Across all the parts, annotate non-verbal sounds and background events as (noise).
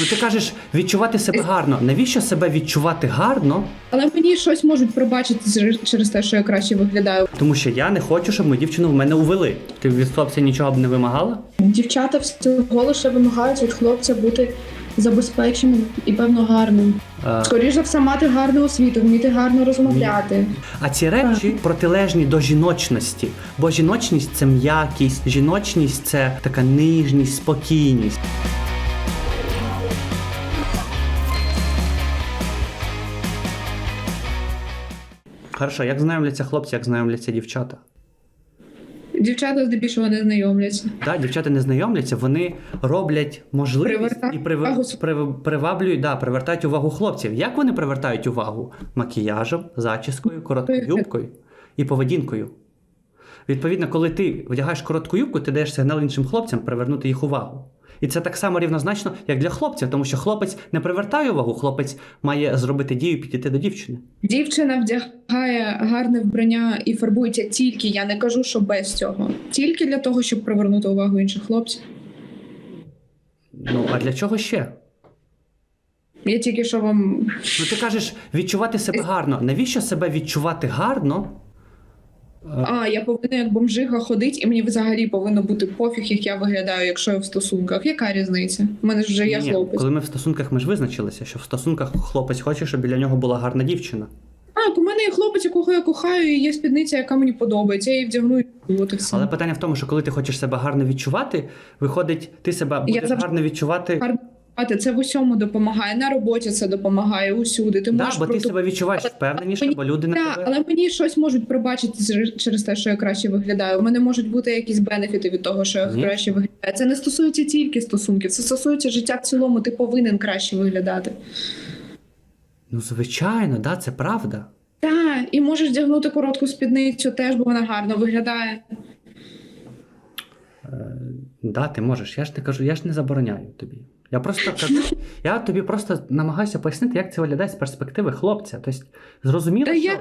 Ну ти кажеш відчувати себе гарно. Навіщо себе відчувати гарно? Але мені щось можуть пробачити через те, що я краще виглядаю. Тому що я не хочу, щоб мою дівчину в мене увели. Ти від хлопця нічого б не вимагала? Дівчата всього лише вимагають від хлопця бути забезпеченим і певно гарним. Е, Скоріше за все, мати гарну освіту, вміти гарно розмовляти. А ці речі протилежні до жіночності, бо жіночність це м'якість, жіночність це така нижність, спокійність. Хорошо, як знайомляться хлопці, як знайомляться дівчата? Дівчата здебільшого не знайомляться. Да, дівчата не знайомляться, вони роблять можливість Привертають і прив... увагу. прив... приваблюють, да, привертають увагу хлопців. Як вони привертають увагу? Макіяжем, зачіскою, короткою юбкою і поведінкою. Відповідно, коли ти вдягаєш коротку юбку, ти даєш сигнал іншим хлопцям привернути їх увагу. І це так само рівнозначно, як для хлопців, тому що хлопець не привертає увагу, хлопець має зробити дію підійти до дівчини. Дівчина вдягає гарне вбрання і фарбується тільки, я не кажу, що без цього. Тільки для того, щоб привернути увагу інших хлопців. Ну а для чого ще? Я тільки що вам Ну ти кажеш відчувати себе гарно. Навіщо себе відчувати гарно? А, я повинна як бомжига ходити, і мені взагалі повинно бути пофіг, як я виглядаю, якщо я в стосунках. Яка різниця? У мене ж вже є Ні, хлопець. Коли ми в стосунках, ми ж визначилися, що в стосунках хлопець хоче, щоб біля нього була гарна дівчина. Так, у мене є хлопець, якого я кохаю, і є спідниця, яка мені подобається. Я її вдягну і от і все. Але питання в тому, що коли ти хочеш себе гарно відчувати, виходить, ти себе будеш завжди- гарно відчувати. Гарно вдягати, це в усьому допомагає. На роботі це допомагає усюди. Ти Да, можеш бо ти себе відчуваєш впевненіше, Мені- бо люди на Так, тебе. але мені щось можуть пробачити через те, що я краще виглядаю. У мене можуть бути якісь бенефіти від того, що я Ні. краще виглядаю. Це не стосується тільки стосунків, це стосується життя в цілому. Ти повинен краще виглядати. Ну, звичайно, да, це правда. Так, і можеш вдягнути коротку спідницю, теж бо вона гарно виглядає. Да, ти можеш. Я ж не кажу, я ж не забороняю тобі. Я просто я тобі просто намагаюся пояснити, як це виглядає з перспективи хлопця. Тобто, зрозуміло, Та що. я-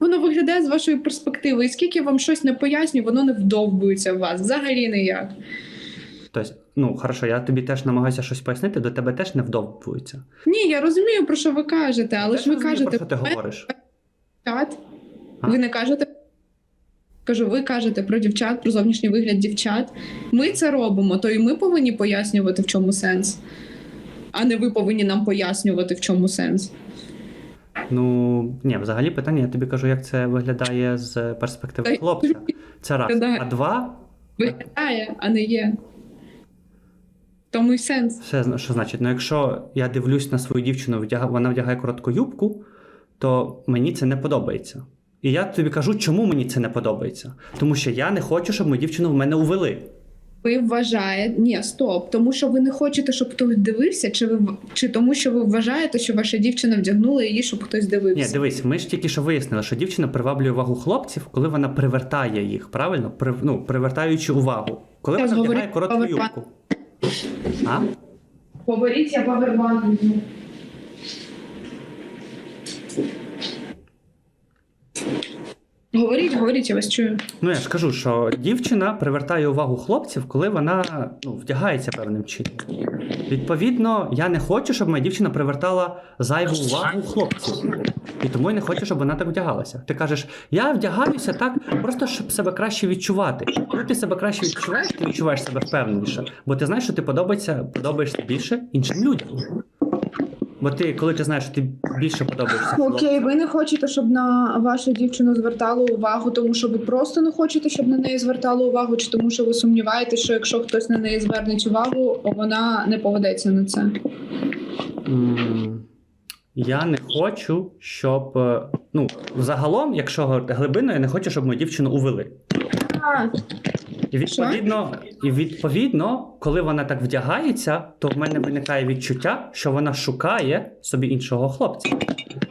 Воно виглядає з вашої перспективи. І скільки вам щось не пояснюю, воно не вдовбується в вас. Взагалі ніяк. Тобто, ну, хорошо, я тобі теж намагаюся щось пояснити, до тебе теж не вдовбується. Ні, я розумію, про що ви кажете, але Теж ж ви розумію, кажете, про що ти говориш. Ви не кажете. Кажу, ви кажете про дівчат, про зовнішній вигляд дівчат. Ми це робимо, то і ми повинні пояснювати, в чому сенс. А не ви повинні нам пояснювати, в чому сенс. Ну, ні, взагалі питання, я тобі кажу, як це виглядає з перспективи хлопця. Це раз. А два, Виглядає, а не є. Тому й сенс. все що значить. Ну, якщо я дивлюсь на свою дівчину, вона вдягає коротку юбку, то мені це не подобається. І я тобі кажу, чому мені це не подобається. Тому що я не хочу, щоб мою дівчину в мене увели. Ви вважаєте, ні, стоп, тому що ви не хочете, щоб хтось дивився, чи ви чи тому, що ви вважаєте, що ваша дівчина вдягнула її, щоб хтось дивився? Ні, дивись, ми ж тільки що вияснили, що дівчина приваблює увагу хлопців, коли вона привертає їх, правильно? При, ну, привертаючи увагу. Коли Я вона вдягає коротку про юбку. А? Говоріть, я візьму. Говоріть, говоріть, я вас чую. Ну я ж кажу, що дівчина привертає увагу хлопців, коли вона ну, вдягається певним чином. Відповідно, я не хочу, щоб моя дівчина привертала зайву увагу хлопців. І тому я не хочу, щоб вона так вдягалася. Ти кажеш, я вдягаюся так, просто щоб себе краще відчувати. Коли ти себе краще відчуваєш, ти відчуваєш себе впевненіше, бо ти знаєш, що ти подобається, подобаєшся більше іншим людям. Бо ти, коли ти знаєш, що ти більше подобаєшся Окей, ви не хочете, щоб на вашу дівчину звертали увагу, тому що ви просто не хочете, щоб на неї звертали увагу, чи тому, що ви сумніваєтеся, що якщо хтось на неї звернеть увагу, вона не поведеться на це. М, Я не хочу, щоб. е, Ну, загалом, якщо глибинно, я не хочу, щоб мою дівчину увели. І відповідно, і відповідно, коли вона так вдягається, то в мене виникає відчуття, що вона шукає собі іншого хлопця.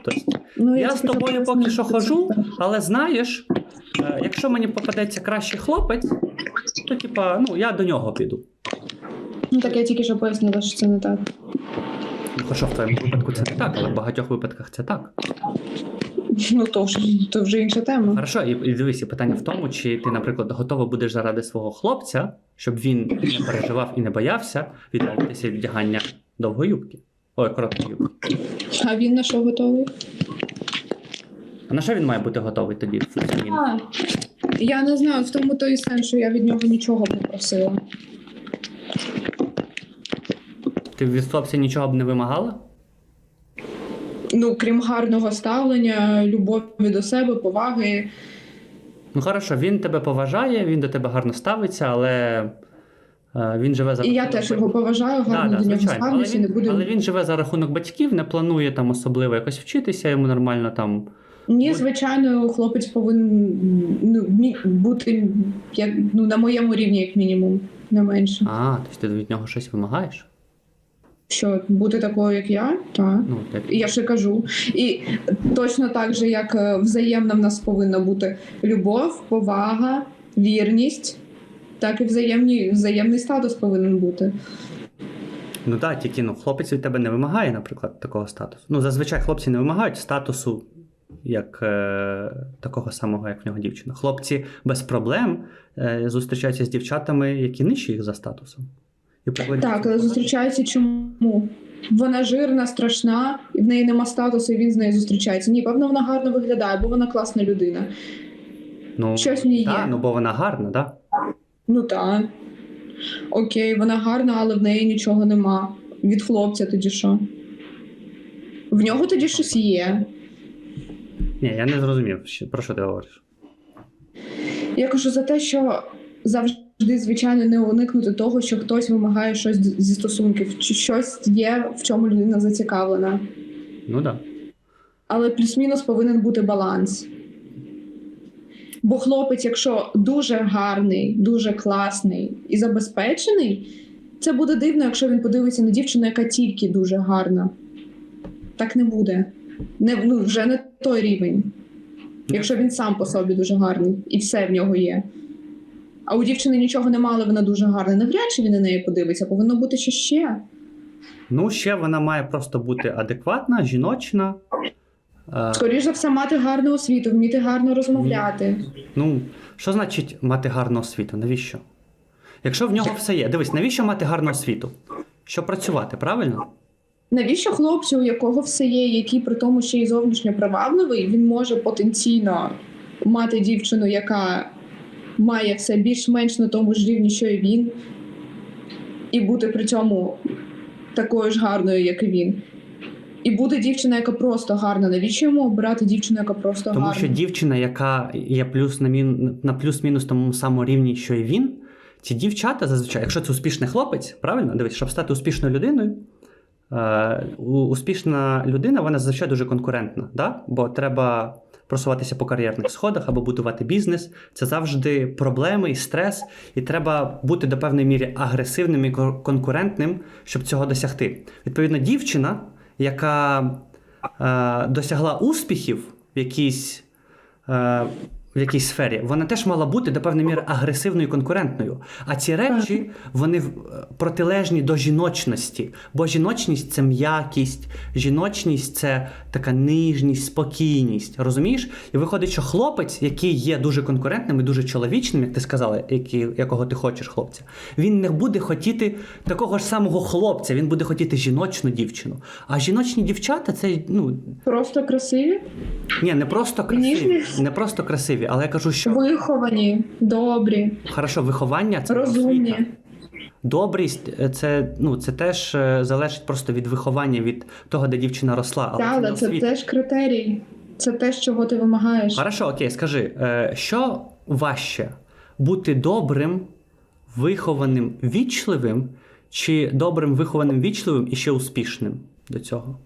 Тобто, Ну, я з тобою що поки що хожу, але знаєш, е, якщо мені попадеться кращий хлопець, то типа, ну я до нього піду. Ну так я тільки що пояснила, що це не так. Ну, Хоча в твоєму випадку це не так, але в багатьох випадках це так. (laughs) Ну то вже то вже інша тема. Хорошо, і, і дивись, питання в тому, чи ти, наприклад, готова будеш заради свого хлопця, щоб він не переживав і не боявся відмовитися від вдягання довгої юбки. Ой, короткої юбки. А він на що готовий? А на що він має бути готовий тоді? А, я не знаю, в тому той сенс, що я від нього нічого не просила. Ти від хлопця нічого б не вимагала? Ну, крім гарного ставлення, любові до себе, поваги. Ну хорошо, він тебе поважає, він до тебе гарно ставиться, але е, він живе за І я теж його поважаю, Да, гарно да, до нього звичайно. Але ставлюся, не він, буду. але він живе за рахунок батьків, не планує там особливо якось вчитися, йому нормально там. Ні, звичайно, хлопець повинен ну, бути як, ну, на моєму рівні, як мінімум, не менше. А, тобто ти від нього щось вимагаєш? Що, бути такою, як я? Так. Ну, так. Я ще кажу. І точно так же, як е, взаємна в нас повинна бути любов, повага, вірність, так і взаємні, взаємний статус повинен бути. Ну так, тільки ну, хлопець від тебе не вимагає, наприклад, такого статусу. Ну, зазвичай хлопці не вимагають статусу як е, такого самого, як в нього дівчина. Хлопці без проблем е, зустрічаються з дівчатами, які нижчі їх за статусом. І повинні Так, але поважати. зустрічається чому? Вона жирна, страшна, і в неї нема статусу, і він з нею зустрічається. Ні, певно, вона гарно виглядає, бо вона класна людина. ну, щось в ній та, є. ну, бо вона гарна, так? Да? Ну так. Окей, вона гарна, але в неї нічого нема. Від хлопця тоді що? В нього тоді щось є. Ні, я не зрозумів, про що ти говориш. Я кажу за те, що завжди, звичайно, не уникнути того, що хтось вимагає щось зі стосунків, чи щось є, в чому людина зацікавлена. Ну так. Да. Але плюс-мінус повинен бути баланс. Бо хлопець, якщо дуже гарний, дуже класний і забезпечений, це буде дивно, якщо він подивиться на дівчину, яка тільки дуже гарна. Так не буде. Не, ну, вже не той рівень. Якщо він сам по собі дуже гарний і все в нього є. А у дівчини нічого немає, але вона дуже гарна. Навряд чи він на неї подивиться, повинно бути що ще. Ну, ще вона має просто бути адекватна, жіночна. Е, Скоріше за все, мати гарну освіту, вміти гарно розмовляти. Ну, що значить мати гарну освіту? Навіщо? Якщо в нього все є, дивись, навіщо мати гарну освіту? Щоб працювати, правильно? Навіщо хлопцю, у якого все є, який при тому ще й зовнішньо привабливий, він може потенційно мати дівчину, яка має все більш-менш на тому ж рівні, що і він, і бути при цьому такою ж гарною, як і він. І буде дівчина, яка просто гарна. Навіщо йому обирати дівчину, яка просто Тому гарна? що дівчина, яка є плюс на, мін... на плюс-мінус тому самому рівні, що і він, ці дівчата зазвичай, якщо це успішний хлопець, правильно? Дивись, щоб стати успішною людиною, е, успішна людина, вона зазвичай дуже конкурентна, да? бо треба просуватися по кар'єрних сходах або будувати бізнес. Це завжди проблеми і стрес, і треба бути до певної міри агресивним і конкурентним, щоб цього досягти. Відповідно, дівчина, яка е, досягла успіхів в якійсь, е, в якійсь сфері, вона теж мала бути до певної міри агресивною і конкурентною. А ці речі вони е, протилежні до жіночності. Бо жіночність це м'якість, жіночність це така нижність, спокійність. Розумієш? І виходить, що хлопець, який є дуже конкурентним і дуже чоловічним, як ти сказала, який, якого ти хочеш хлопця, він не буде хотіти такого ж самого хлопця, він буде хотіти жіночну дівчину. А жіночні дівчата це ну Просто красиві, ні, не просто красиві, Ніжні. не просто красиві, але я кажу, що виховані, добрі, хорошо, виховання це розумні. освіта. Добрість це, ну, це теж е, залежить просто від виховання, від того, де дівчина росла. Але Та, це це освіта. теж критерій. Це те, чого ти вимагаєш. Хорошо, окей, скажи, е, що важче бути добрим, вихованим, вічливим, чи добрим, вихованим, вічливим і ще успішним до цього?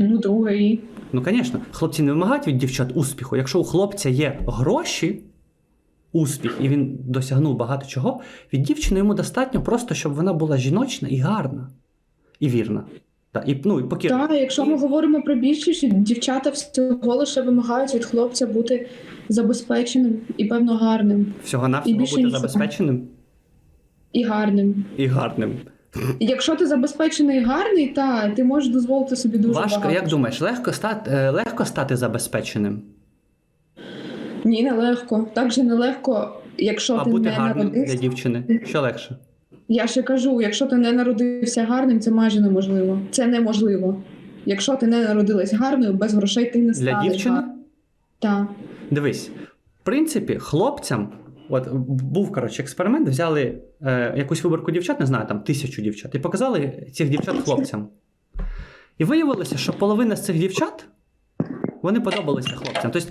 Ну, другий. Ну, звісно, хлопці не вимагають від дівчат успіху. Якщо у хлопця є гроші, успіх, і він досягнув багато чого, від дівчини йому достатньо просто, щоб вона була жіночна і гарна, і вірна. Да, і, ну, і покірна. Так, якщо ми говоримо про більшість, дівчата всього лише вимагають від хлопця бути забезпеченим і певно гарним, Всього І навсього більше бути нічого. забезпеченим і гарним. і гарним. Якщо ти забезпечений гарний, та ти можеш дозволити собі дуже Важко, багато. як думаєш, легко стати, е, легко стати забезпеченим? Ні, нелегко. Так же нелегко, якщо а ти бути не гарним для дівчини? Що легше? Я ще кажу, якщо ти не народився гарним, це майже неможливо. Це неможливо. Якщо ти не народилась гарною, без грошей ти не станеш. Для дівчини? Так. Дивись, в принципі, хлопцям, от був коротше експеримент, взяли е, якусь виборку дівчат, не знаю, там тисячу дівчат, і показали цих дівчат хлопцям. І виявилося, що половина з цих дівчат вони подобалися хлопцям. Тобто,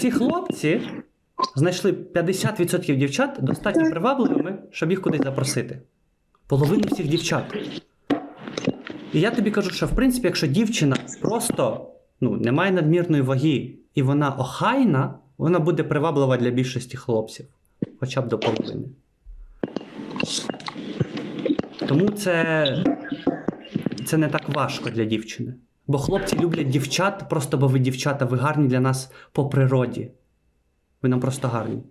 ці хлопці знайшли 50% дівчат достатньо привабливими, щоб їх кудись запросити. Половину всіх дівчат. І я тобі кажу, що в принципі, якщо дівчина просто ну, не має надмірної ваги і вона охайна, вона буде приваблива для більшості хлопців, хоча б до половини. Тому це, це не так важко для дівчини. Бо хлопці люблять дівчат, просто бо ви дівчата, ви гарні для нас по природі. Ви нам просто гарні.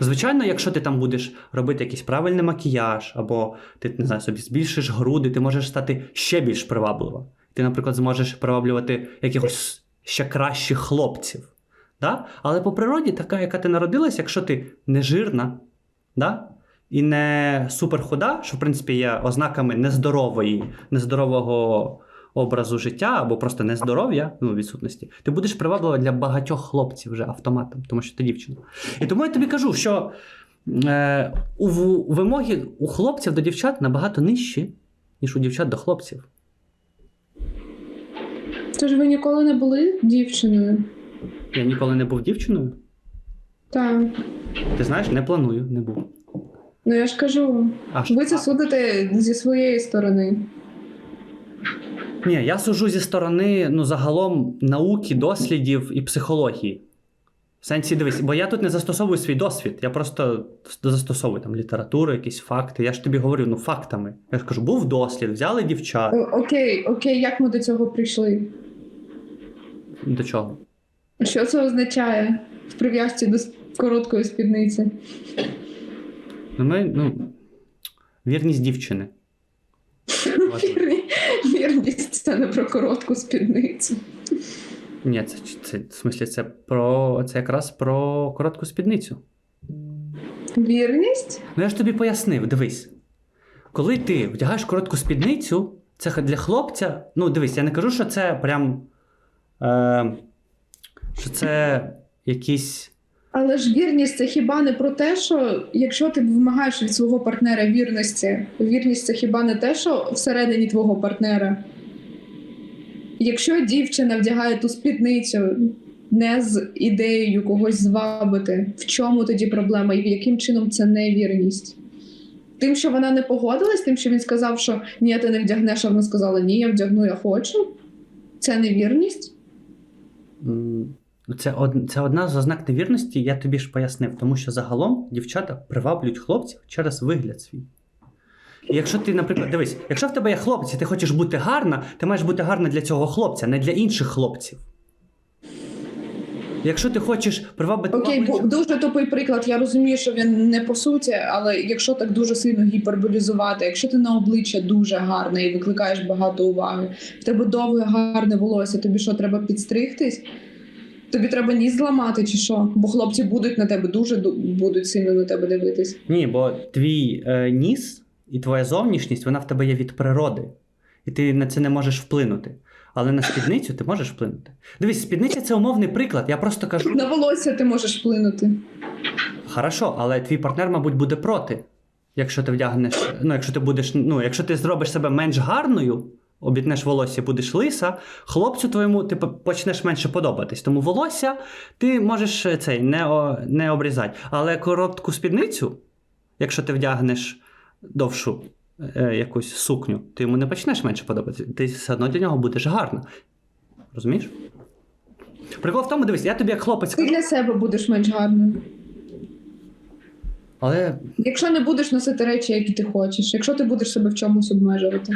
Звичайно, якщо ти там будеш робити якийсь правильний макіяж, або ти не знаю, собі збільшиш груди, ти можеш стати ще більш приваблива. Ти, наприклад, зможеш приваблювати якихось ще кращих хлопців. Да? Але по природі, така, яка ти народилась, якщо ти не жирна, да? і не суперхуда, що в принципі є ознаками нездорової, нездорового образу життя або просто нездоров'я, ну, відсутності, ти будеш приваблива для багатьох хлопців вже автоматом, тому що ти дівчина. І тому я тобі кажу, що е, у, у вимоги у хлопців до дівчат набагато нижчі, ніж у дівчат до хлопців. Тож ви ніколи не були дівчиною? Я ніколи не був дівчиною. Так. Ти знаєш, не планую, не був. Ну я ж кажу, Аж ви це судите зі своєї сторони. Ні, я сужу зі сторони ну, загалом науки, дослідів і психології. В сенсі дивись, бо я тут не застосовую свій досвід, я просто застосовую там літературу, якісь факти. Я ж тобі говорю, ну фактами. Я ж кажу, був дослід, взяли дівчат. О, окей, окей, як ми до цього прийшли? До чого? Що це означає в прив'язці до короткої спідниці? Ну, ми, ну, вірність дівчини. (laughs) Вірність це не про коротку спідницю. Ні, це, це, в смислі, це про це якраз про коротку спідницю. Вірність? Ну я ж тобі пояснив, дивись. Коли ти вдягаєш коротку спідницю, це для хлопця. Ну, дивись, я не кажу, що це прям. Е, що це якісь. Але ж вірність це хіба не про те, що якщо ти вимагаєш від свого партнера вірності, вірність це хіба не те, що всередині твого партнера? Якщо дівчина вдягає ту спідницю не з ідеєю когось звабити, в чому тоді проблема і яким чином це не вірність? Тим, що вона не погодилась, тим, що він сказав, що ні, ти не вдягнеш, а вона сказала, ні, я вдягну, я хочу. Це не вірність? М, Це, од, це одна з ознак невірності, я тобі ж пояснив, тому що загалом дівчата приваблюють хлопців через вигляд свій. І якщо ти, наприклад, дивись, якщо в тебе є хлопець, і ти хочеш бути гарна, ти маєш бути гарна для цього хлопця, не для інших хлопців. Якщо ти хочеш привабити Окей, бо дуже тупий приклад. Я розумію, що він не по суті, але якщо так дуже сильно гіперболізувати, якщо ти на обличчя дуже гарна і викликаєш багато уваги, в тебе довге гарне волосся, тобі що, треба підстригтись? Тобі треба ніс зламати чи що? Бо хлопці будуть на тебе дуже ду- будуть сильно на тебе дивитись. Ні, бо твій е, ніс і твоя зовнішність, вона в тебе є від природи. І ти на це не можеш вплинути. Але на спідницю ти можеш вплинути. Дивись, спідниця це умовний приклад. Я просто кажу. На волосся ти можеш вплинути. Хорошо, але твій партнер, мабуть, буде проти. Якщо ти вдягнеш, ну, якщо ти будеш, ну, якщо ти зробиш себе менш гарною, обітнеш волосся, будеш лиса, хлопцю твоєму ти почнеш менше подобатись. Тому волосся ти можеш е, цей не, о, не обрізати. Але коротку спідницю, якщо ти вдягнеш довшу е, якусь сукню, ти йому не почнеш менше подобатися. Ти все одно для нього будеш гарна. Розумієш? Прикол в тому, дивись, я тобі як хлопець Ти для себе будеш менш гарною. але Якщо не будеш носити речі, які ти хочеш, якщо ти будеш себе в чомусь обмежувати.